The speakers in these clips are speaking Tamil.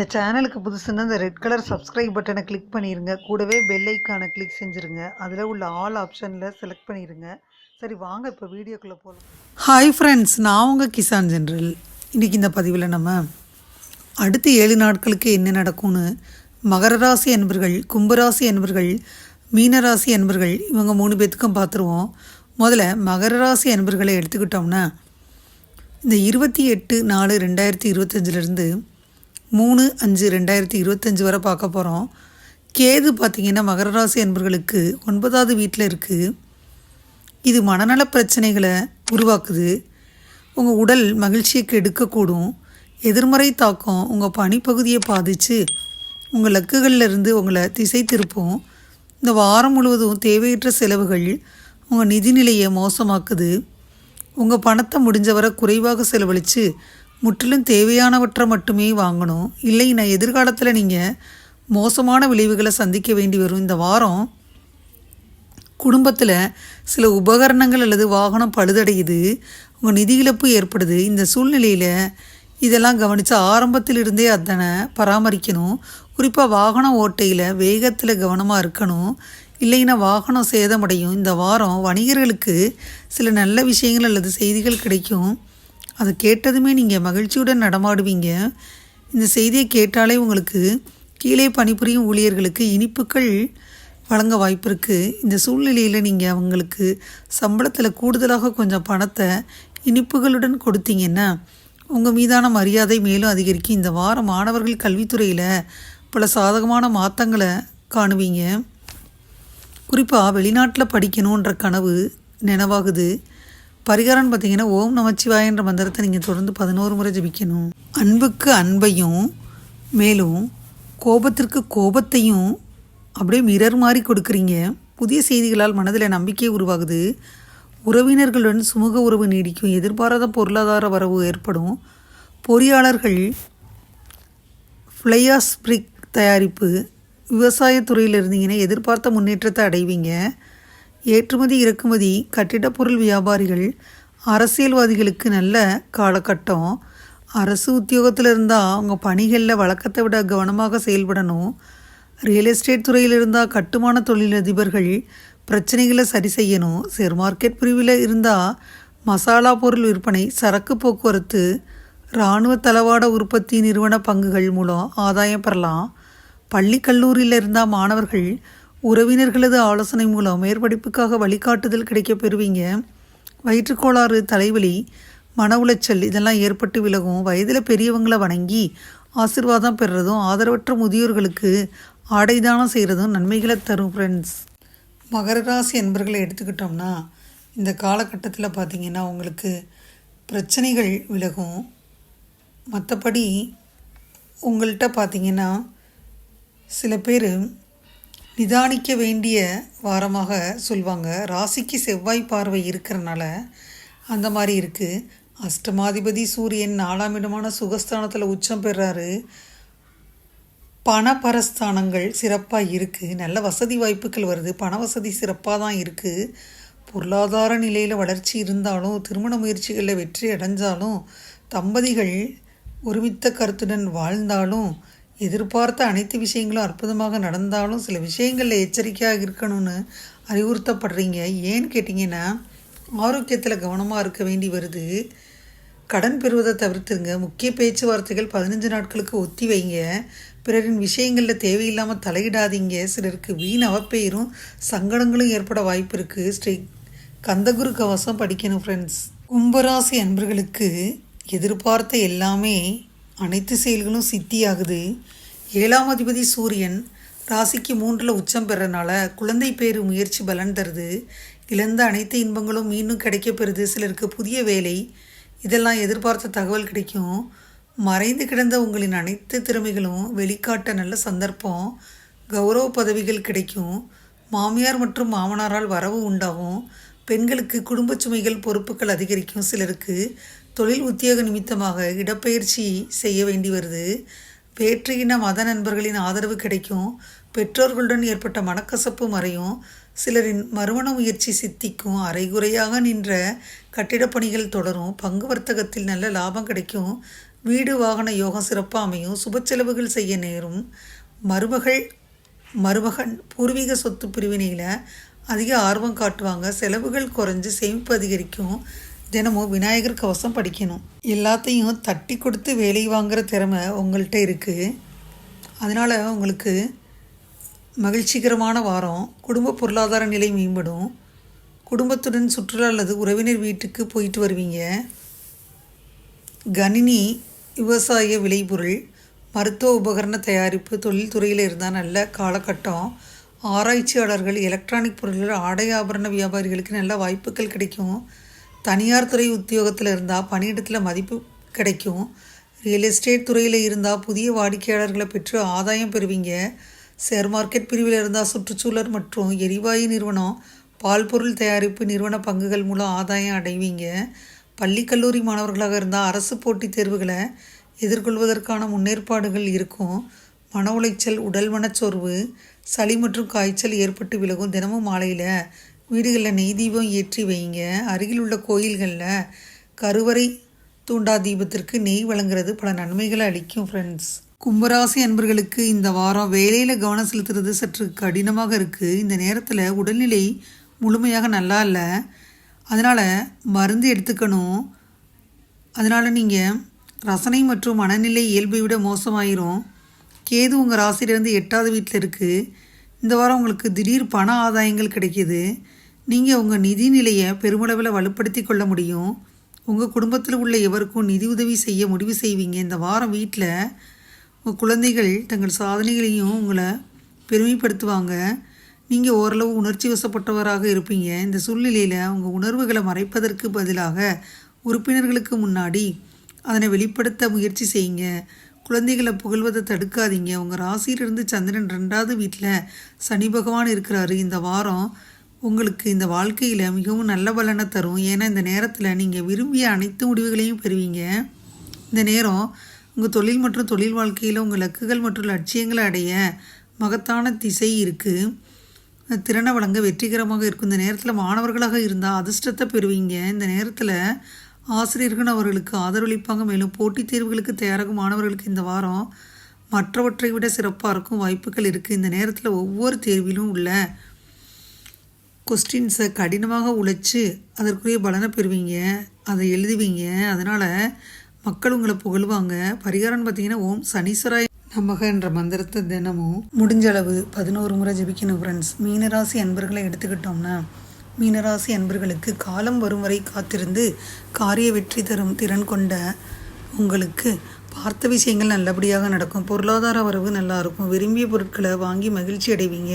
இந்த சேனலுக்கு புதுசுன்னா இந்த ரெட் கலர் சப்ஸ்கிரைப் பட்டனை கிளிக் பண்ணிடுங்க கூடவே பெல் ஐக்கானை கிளிக் செஞ்சுருங்க. அதில் உள்ள ஆல் ஆப்ஷனில் செலக்ட் பண்ணிடுங்க சரி வாங்க இப்போ வீடியோக்குள்ளே போகலாம் ஹாய் ஃப்ரெண்ட்ஸ் நான் உங்கள் கிசான் ஜென்ரல். இன்றைக்கி இந்த பதிவில் நம்ம அடுத்த ஏழு நாட்களுக்கு என்ன நடக்கும்னு மகர ராசி அன்பர்கள் கும்பராசி அன்பர்கள் மீனராசி அன்பர்கள் இவங்க மூணு பேத்துக்கும் பார்த்துருவோம் முதல்ல மகர ராசி அன்பர்களை எடுத்துக்கிட்டோம்னா இந்த இருபத்தி எட்டு நாலு ரெண்டாயிரத்தி இருபத்தஞ்சிலேருந்து மூணு அஞ்சு ரெண்டாயிரத்தி இருபத்தஞ்சி வரை பார்க்க போகிறோம் கேது பார்த்திங்கன்னா மகர ராசி என்பர்களுக்கு ஒன்பதாவது வீட்டில் இருக்குது இது மனநல பிரச்சனைகளை உருவாக்குது. உங்கள் உடல் மகிழ்ச்சியை கெடுக்கக்கூடும் எதிர்மறை தாக்கம் உங்கள் பனிப்பகுதியை பாதித்து உங்கள் லக்குகளில் இருந்து உங்களை திசை திருப்பும். இந்த வாரம் முழுவதும் தேவையற்ற செலவுகள் உங்கள் நிதிநிலையை மோசமாக்குது. உங்கள் பணத்தை முடிஞ்சவரை குறைவாக செலவழித்து முற்றிலும் தேவையானவற்றை மட்டுமே வாங்கணும். இல்லைன்னா எதிர்காலத்தில் நீங்கள் மோசமான விளைவுகளை சந்திக்க வேண்டி வரும். இந்த வாரம் குடும்பத்தில் சில உபகரணங்கள் அல்லது வாகனம் பழுதடையுது. உங்கள் நிதி இழப்பு ஏற்படுது. இந்த சூழ்நிலையில் இதெல்லாம் கவனித்து ஆரம்பத்திலிருந்தே அதனை பராமரிக்கணும். குறிப்பாக வாகன ஓட்டையில் வேகத்தில் கவனமாக இருக்கணும். இல்லைன்னா வாகனம் சேதமடையும். இந்த வாரம் வணிகர்களுக்கு சில நல்ல விஷயங்கள் அல்லது செய்திகள் கிடைக்கும். அதை கேட்டதுமே நீங்கள் மகிழ்ச்சியுடன் நடமாடுவீங்க. இந்த செய்தியை கேட்டாலே உங்களுக்கு கீழே பணிபுரியும் ஊழியர்களுக்கு இனிப்புகள் வழங்க வாய்ப்பு இருக்குது இந்த சூழ்நிலையில் நீங்கள் அவங்களுக்கு சம்பளத்தில் கூடுதலாக கொஞ்சம் பணத்தை இனிப்புகளுடன் கொடுத்தீங்கன்னா உங்கள் மீதான மரியாதை மேலும் அதிகரிக்கும். இந்த வாரம் மாணவர்கள் கல்வித்துறையில் பல சாதகமான மாற்றங்களை காணுவீங்க. குறிப்பாக வெளிநாட்டில் படிக்கணுன்ற கனவு நினைவாகுது. பரிகாரம்னு பார்த்தீங்கன்னா ஓம் நமச்சிவாயன்ற மந்திரத்தை நீங்கள் தொடர்ந்து பதினோரு முறை ஜபிக்கணும். அன்புக்கு அன்பையும் மேலும் கோபத்திற்கு கோபத்தையும் அப்படியே மிரர் மாதிரி கொடுக்குறீங்க. புதிய செய்திகளால் மனதில் நம்பிக்கை உருவாகுது. உறவினர்களுடன் சுமூக உறவு நீடிக்கும். எதிர்பாராத பொருளாதார வரவு ஏற்படும். பொறியாளர்கள் ஃப்ளையாஸ்பிரிக் தயாரிப்பு. விவசாயத்துறையில் இருந்தீங்கன்னா எதிர்பார்த்த முன்னேற்றத்தை அடைவீங்க. ஏற்றுமதி இறக்குமதி கட்டிடப் பொருள் வியாபாரிகள் அரசியல்வாதிகளுக்கு நல்ல காலகட்டம். அரசு உத்தியோகத்தில் இருந்தால் அவங்க பணிகளில் வழக்கத்தை விட கவனமாக செயல்படணும். ரியல் எஸ்டேட் துறையில் இருந்தால் கட்டுமான தொழிலதிபர்கள் பிரச்சனைகளை சரி செய்யணும். ஷேர் மார்க்கெட் பிரிவில் இருந்தால் மசாலா பொருள் விற்பனை சரக்கு போக்குவரத்து இராணுவ தளவாட உற்பத்தி நிறுவன பங்குகள் மூலம் ஆதாயம் பெறலாம். பள்ளி கல்லூரியில் இருந்தால் மாணவர்கள் உறவினர்களது ஆலோசனை மூலம் மேற்படிப்புக்காக வழிகாட்டுதல் கிடைக்க பெறுவீங்க. வயிற்றுக்கோளாறு தலைவலி மன உளைச்சல் இதெல்லாம் ஏற்பட்டு விலகும். வயதில் பெரியவங்களை வணங்கி ஆசிர்வாதம் பெறுறதும் ஆதரவற்ற முதியோர்களுக்கு ஆடைதானம் செய்கிறதும் நன்மைகளை தரும் ஃப்ரெண்ட்ஸ் மகர ராசி என்பர்களை எடுத்துக்கிட்டோம்னா இந்த காலகட்டத்தில் பார்த்திங்கன்னா உங்களுக்கு பிரச்சனைகள் விலகும். மற்றபடி உங்கள்கிட்ட பார்த்திங்கன்னா சில பேர் நிதானிக்க வேண்டிய வாரமாக சொல்லுவாங்க ராசிக்கு செவ்வாய் பார்வை இருக்கிறனால அந்த மாதிரி இருக்குது அஷ்டமாதிபதி சூரியன் நாலாம் இடமான சுகஸ்தானத்தில் உச்சம் பெறாரு. பணபரஸ்தானங்கள் சிறப்பாக இருக்குது நல்ல வசதி வாய்ப்புகள் வருது. பண வசதி சிறப்பாக தான் இருக்குது பொருளாதார நிலையில் வளர்ச்சி இருந்தாலும் திருமண முயற்சிகளில் வெற்றி அடைஞ்சாலும் தம்பதிகள் ஒருமித்த கருத்துடன் வாழ்ந்தாலும் எதிர்பார்த்த அனைத்து விஷயங்களும் அற்புதமாக நடந்தாலும் சில விஷயங்களில் எச்சரிக்கையாக இருக்கணும்னு அறிவுறுத்தப்படுறீங்க. ஏன்னு கேட்டிங்கன்னா ஆரோக்கியத்தில் கவனமாக இருக்க வேண்டி வருது. கடன் பெறுவதை தவிர்த்துருங்க. முக்கிய பேச்சுவார்த்தைகள் பதினஞ்சு நாட்களுக்கு ஒத்தி வைங்க. பிறரின் விஷயங்களில் தேவையில்லாமல் தலையிடாதீங்க. சிலருக்கு வீண் அவப்பெயரும் சங்கடங்களும் ஏற்பட வாய்ப்பு இருக்குது ஸ்ரீ கந்தகுரு கவசம் படிக்கணும் ஃப்ரெண்ட்ஸ் கும்பராசி அன்பர்களுக்கு எதிர்பார்த்த எல்லாமே அனைத்து செயல்களும் சித்தியாகுது. ஏழாம் அதிபதி சூரியன் ராசிக்கு மூன்றில் உச்சம் பெறனால குழந்தை பேரு முயற்சி பலன் தருது. இழந்த அனைத்து இன்பங்களும் மீண்டும் கிடைக்கப்பெறுது சிலருக்கு புதிய வேலை இதெல்லாம் எதிர்பார்த்த தகவல் கிடைக்கும். மறைந்து கிடந்த உங்களின் அனைத்து திறமைகளும் வெளிக்காட்ட நல்ல சந்தர்ப்பம் கௌரவ பதவிகள் கிடைக்கும். மாமியார் மற்றும் மாமனாரால் வரவு உண்டாகும். பெண்களுக்கு குடும்ப சுமைகள் பொறுப்புகள் அதிகரிக்கும். சிலருக்கு தொழில் உத்தியோக நிமித்தமாக இடப்பெயர்ச்சி செய்ய வேண்டி வருது. வேற்று இன மத நண்பர்களின் ஆதரவு கிடைக்கும். பெற்றோர்களுடன் ஏற்பட்ட மனக்கசப்பு மறையும். சிலரின் மறுமண முயற்சி சித்திக்கும். அரைகுறையாக நின்ற கட்டிடப்பணிகள் தொடரும். பங்கு வர்த்தகத்தில் நல்ல லாபம் கிடைக்கும். வீடு வாகன யோகம் சிறப்பாக அமையும். சுப செலவுகள் செய்ய நேரும். மருமகள் மருமகன் பூர்வீக சொத்து பிரிவினையில் அதிக ஆர்வம் காட்டுவாங்க. செலவுகள் குறைஞ்சு சேமிப்பு அதிகரிக்கும். தினமும் விநாயகர் கவசம் படிக்கணும். எல்லாத்தையும் தட்டி கொடுத்து வேலை வாங்குகிற திறமை உங்கள்கிட்ட இருக்குது அதனால் உங்களுக்கு மகிழ்ச்சிகரமான வாரம். குடும்ப பொருளாதார நிலை மேம்படும். குடும்பத்துடன் சுற்றுலா அல்லது உறவினர் வீட்டுக்கு போயிட்டு வருவீங்க. கணினி விவசாய விளைபொருள் மருத்துவ உபகரண தயாரிப்பு தொழில்துறையில் இருந்தால் நல்ல காலகட்டம். ஆராய்ச்சியாளர்கள் எலக்ட்ரானிக் பொருட்கள் ஆடை ஆபரண வியாபாரிகளுக்கு நல்ல வாய்ப்புகள் கிடைக்கும். தனியார் துறை உத்தியோகத்தில் இருந்தால் பணியிடத்தில் மதிப்பு கிடைக்கும். ரியல் எஸ்டேட் துறையில் இருந்தால் புதிய வாடிக்கையாளர்களை பெற்று ஆதாயம் பெறுவீங்க. ஷேர் மார்க்கெட் பிரிவில் இருந்தால் சுற்றுச்சூழல் மற்றும் எரிவாயு நிறுவனம் பால் பொருள் தயாரிப்பு நிறுவன பங்குகள் மூலம் ஆதாயம் அடைவீங்க. பள்ளி கல்லூரி மாணவர்களாக இருந்தால் அரசு போட்டித் தேர்வுகளை எதிர்கொள்வதற்கான முன்னேற்பாடுகள் இருக்கும். மன உளைச்சல் உடல் மனச்சோர்வு சளி மற்றும் காய்ச்சல் ஏற்பட்டு விலகும் தினமும் மாலையில் வீடுகளில் நெய் தீபம் ஏற்றி வைங்க. அருகில் உள்ள கோயில்களில் கருவறை தூண்டா தீபத்திற்கு நெய் வழங்குறது பல நன்மைகளை அளிக்கும் ஃப்ரெண்ட்ஸ் கும்பராசி அன்பர்களுக்கு இந்த வாரம் வேலையில் கவனம் செலுத்துறது சற்று கடினமாக இருக்குது இந்த நேரத்தில் உடல்நிலை முழுமையாக நல்லா இல்லை. அதனால் மருந்து எடுத்துக்கணும். அதனால் நீங்கள் ரசனை மற்றும் மனநிலை இயல்பை விட மோசமாயிரும். கேது உங்கள் ராசியிலேருந்து எட்டாவது வீட்டில் இருக்குது இந்த வாரம் உங்களுக்கு திடீர் பண ஆதாயங்கள் கிடைக்கிது. நீங்கள் உங்கள் நிதி நிலையை பெருமளவில் வலுப்படுத்தி கொள்ள முடியும். உங்கள் குடும்பத்தில் உள்ள எவருக்கும் நிதி உதவி செய்ய முடிவு செய்வீங்க. இந்த வாரம் வீட்டில் உங்கள் குழந்தைகள் தங்கள் சாதனைகளையும் உங்களை பெருமைப்படுத்துவாங்க. நீங்கள் ஓரளவு உணர்ச்சி வசப்பட்டவராக இருப்பீங்க. இந்த சூழ்நிலையில் உங்கள் உணர்வுகளை மறைப்பதற்கு பதிலாக உறுப்பினர்களுக்கு முன்னாடி அதனை வெளிப்படுத்த முயற்சி செய்யுங்க. குழந்தைகளை புகழ்வதை தடுக்காதீங்க. உங்கள் ராசியிலிருந்து சந்திரன் ரெண்டாவது வீட்டில் சனி பகவான் இருக்கிறாரு. இந்த வாரம் உங்களுக்கு இந்த வாழ்க்கையில் மிகவும் நல்ல பலனை தரும். ஏன்னா இந்த நேரத்தில் நீங்கள் விரும்பிய அனைத்து முடிவுகளையும் பெறுவீங்க. இந்த நேரம் உங்கள் தொழில் மற்றும் தொழில் வாழ்க்கையில் உங்கள் லக்குகள் மற்றும் லட்சியங்களை அடைய மகத்தான திசை இருக்குது திறனை வழங்க வெற்றிகரமாக இருக்கும். இந்த நேரத்தில் மாணவர்களாக இருந்தால் அதிர்ஷ்டத்தை பெறுவீங்க. இந்த நேரத்தில் ஆசிரியர்கள் அவர்களுக்கு ஆதரவளிப்பாங்க. மேலும் போட்டித் தேர்வுகளுக்கு தயாராகும் மாணவர்களுக்கு இந்த வாரம் மற்றவற்றை விட சிறப்பாக இருக்கும் வாய்ப்புகள் இருக்குது இந்த நேரத்தில் ஒவ்வொரு தேர்விலும் உள்ள கொஸ்டின்ஸை கடினமாக உழைச்சி அதற்குரிய பலனை பெறுவீங்க. அதை எழுதுவீங்க. அதனால் மக்கள் உங்களை புகழ்வாங்க. பரிகாரம் பார்த்தீங்கன்னா ஓம் சனீஸ்வராய் நமகன்ற மந்திரத்தை தினமும் முடிஞ்ச அளவு பதினோரு முறை ஜெபிக்கணும் ஃப்ரெண்ட்ஸ் மீனராசி அன்பர்களை எடுத்துக்கிட்டோம்னா மீனராசி அன்பர்களுக்கு காலம் வரும் வரை காத்திருந்து காரிய வெற்றி தரும் திறன் கொண்ட உங்களுக்கு பார்த்த விஷயங்கள் நல்லபடியாக நடக்கும். பொருளாதார வரவு நல்லா இருக்கும். விரும்பிய பொருட்களை வாங்கி மகிழ்ச்சி அடைவீங்க.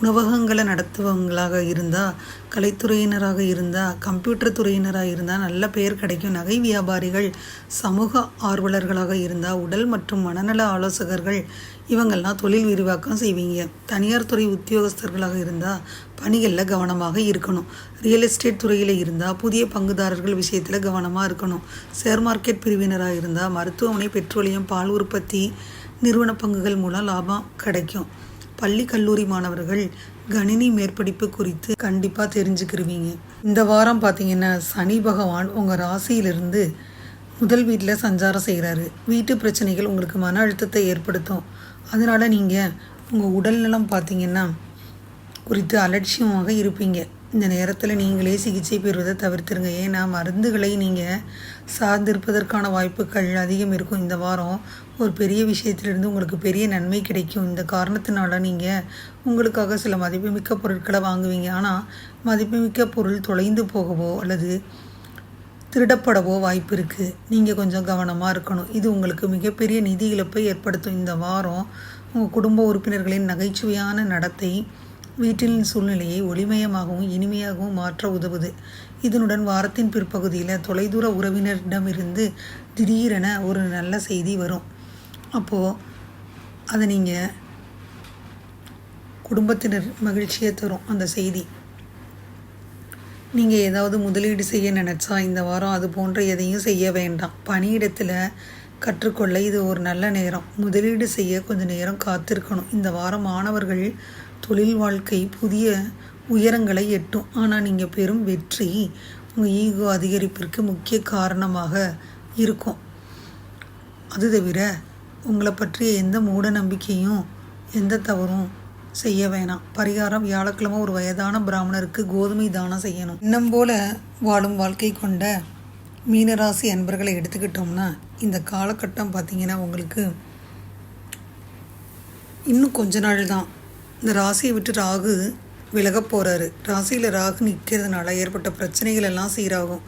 உணவகங்களை நடத்துவங்களாக இருந்தால் கலைத்துறையினராக இருந்தால் கம்ப்யூட்டர் துறையினராக இருந்தால் நல்ல பெயர் கிடைக்கும். நகை வியாபாரிகள் சமூக ஆர்வலர்களாக இருந்தால் உடல் மற்றும் மனநல ஆலோசகர்கள் இவங்கெல்லாம் தொழில் விரிவாக்கம் செய்வீங்க. தனியார் துறை உத்தியோகஸ்தர்களாக இருந்தால் பணிகளில் கவனமாக இருக்கணும். ரியல் எஸ்டேட் துறையில் இருந்தால் புதிய பங்குதாரர்கள் விஷயத்தில் கவனமாக இருக்கணும். ஷேர் மார்க்கெட் பிரிவினராக இருந்தால் மருத்துவமனை பெட்ரோலியம் பால் உற்பத்தி நிறுவன பங்குகள் மூலம் லாபம் கிடைக்கும். பள்ளி கல்லூரி மாணவர்கள் கணினி மேற்படிப்பு குறித்து கண்டிப்பாக தெரிஞ்சுக்கிருவீங்க. இந்த வாரம் பார்த்தீங்கன்னா சனி பகவான் உங்கள் ராசியிலிருந்து முதல் வீட்டில் சஞ்சாரம் செய்கிறாரு வீட்டு பிரச்சனைகள் உங்களுக்கு மன அழுத்தத்தை ஏற்படுத்தும். அதனால் நீங்கள் உங்கள் உடல்நலம் பார்த்தீங்கன்னா குறித்து அலட்சியமாக இருப்பீங்க. இந்த நேரத்தில் நீங்களே சிகிச்சை பெறுவதை தவிர்த்துருங்க. ஏன்னா மருந்துகளை நீங்கள் சார்ந்திருப்பதற்கான வாய்ப்புகள் அதிகம் இருக்கும். இந்த வாரம் ஒரு பெரிய விஷயத்திலிருந்து உங்களுக்கு பெரிய நன்மை கிடைக்கும். இந்த காரணத்தினால நீங்கள் உங்களுக்காக சில மதிப்புமிக்க பொருட்களை வாங்குவீங்க. ஆனால் மதிப்புமிக்க பொருள் தொலைந்து போகவோ அல்லது திருடப்படவோ வாய்ப்பு இருக்குது நீங்கள் கொஞ்சம் கவனமாக இருக்கணும். இது உங்களுக்கு மிகப்பெரிய நிதி இழப்பை ஏற்படுத்தும். இந்த வாரம் உங்கள் குடும்ப உறுப்பினர்களின் நகைச்சுவையான நடத்தை வீட்டின் சூழ்நிலையை ஒளிமயமாகவும் இனிமையாகவும் மாற்ற உதவுது. இதனுடன் வாரத்தின் பிற்பகுதியில் தொலைதூர உறவினரிடமிருந்து திடீரென ஒரு நல்ல செய்தி வரும். அப்போது அதை நீங்கள் குடும்பத்தினர் மகிழ்ச்சியை தரும் அந்த செய்தி. நீங்கள் ஏதாவது முதலீடு செய்ய நினச்சா இந்த வாரம் அது போன்ற எதையும் செய்ய வேண்டாம். பணியிடத்தில் கற்றுக்கொள்ள இது ஒரு நல்ல நேரம். முதலீடு செய்ய கொஞ்சம் நேரம் காத்திருக்கணும். இந்த வாரம் மாணவர்கள் தொழில் வாழ்க்கை புதிய உயரங்களை எட்டும். ஆனால் நீங்கள் பெறும் வெற்றி உங்கள் ஈகோ அதிகரிப்பிற்கு முக்கிய காரணமாக இருக்கும். அது தவிர உங்களை பற்றிய எந்த மூட நம்பிக்கையும் எந்த தவறும் செய்ய வேணாம். பரிகாரம் வியாழக்கிழமை ஒரு வயதான பிராமணருக்கு கோதுமை தானம் செய்யணும். இன்னம் போல வாழும் வாழ்க்கை கொண்ட மீனராசி அன்பர்களை எடுத்துக்கிட்டோம்னா இந்த காலகட்டம் பார்த்தீங்கன்னா உங்களுக்கு இன்னும் கொஞ்ச நாள் தான் இந்த ராசியை விட்டு ராகு விலக போகிறாரு ராசியில் ராகு நிற்கிறதுனால ஏற்பட்ட பிரச்சனைகள் எல்லாம் சீராகும்.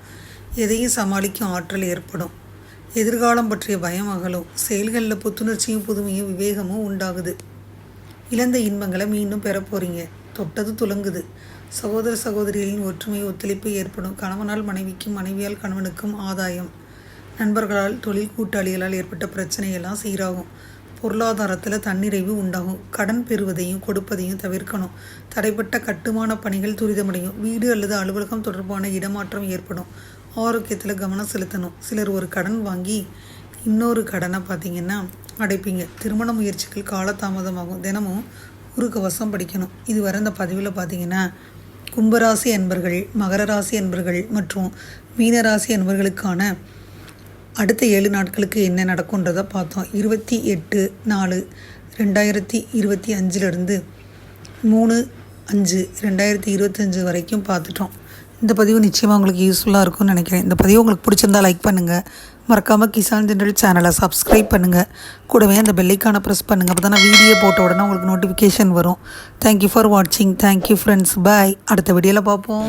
எதையும் சமாளிக்கும் ஆற்றல் ஏற்படும். எதிர்காலம் பற்றிய பயம் அகலும். செயல்களில் புத்துணர்ச்சியும் புதுமையும் விவேகமும் உண்டாகுது. இழந்த இன்பங்களை மீண்டும் பெற போகிறீங்க தொட்டது துலங்குது. சகோதர சகோதரிகளின் ஒற்றுமை ஒத்துழைப்பு ஏற்படும். கணவனால் மனைவிக்கும் மனைவியால் கணவனுக்கும் ஆதாயம். நண்பர்களால் தொழில் கூட்டாளிகளால் ஏற்பட்ட பிரச்சனையெல்லாம் சீராகும். பொருளாதாரத்தில் தன்னிறைவு உண்டாகும். கடன் பெறுவதையும் கொடுப்பதையும் தவிர்க்கணும். தடைப்பட்ட கட்டுமான பணிகள் துரிதமடையும். வீடு அல்லது அலுவலகம் தொடர்பான இடமாற்றம் ஏற்படும். ஆரோக்கியத்தில் கவனம் செலுத்தணும். சிலர் ஒரு கடன் வாங்கி இன்னொரு கடனை பார்த்தீங்கன்னா அடைப்பீங்க. திருமண முயற்சிகள் காலதாமதமாகும். தினமும் ஒரு கவசம் படிக்கணும். இதுவரை இந்த பதிவில் பார்த்தீங்கன்னா கும்பராசி அன்பர்கள் மகர ராசி அன்பர்கள் மற்றும் மீனராசி அன்பர்களுக்கான அடுத்த ஏழு நாட்களுக்கு என்ன நடக்கும்ன்றதை பார்த்தோம். இருபத்தி எட்டு நாலு ரெண்டாயிரத்தி இருபத்தி அஞ்சுலேருந்து மூணு அஞ்சு ரெண்டாயிரத்தி இருபத்தஞ்சு வரைக்கும் பார்த்துட்டோம். இந்த பதிவு நிச்சயமாக உங்களுக்கு யூஸ்ஃபுல்லாக இருக்கும்னு நினைக்கிறேன். இந்த பதிவு உங்களுக்கு பிடிச்சிருந்தா லைக் பண்ணுங்கள் மறக்காமல் கிசான் ஜென்ரல் சேனலை சப்ஸ்கிரைப் பண்ணுங்கள் கூடவே அந்த பெல்லைக்கான ப்ரெஸ் பண்ணுங்கள் அப்போ தான் வீடியோ போட்ட உடனே உங்களுக்கு நோட்டிஃபிகேஷன் வரும். தேங்க்யூ ஃபார் வாட்சிங் தேங்க்யூ ஃப்ரெண்ட்ஸ் பாய் அடுத்த வீடியோவில் பார்ப்போம்.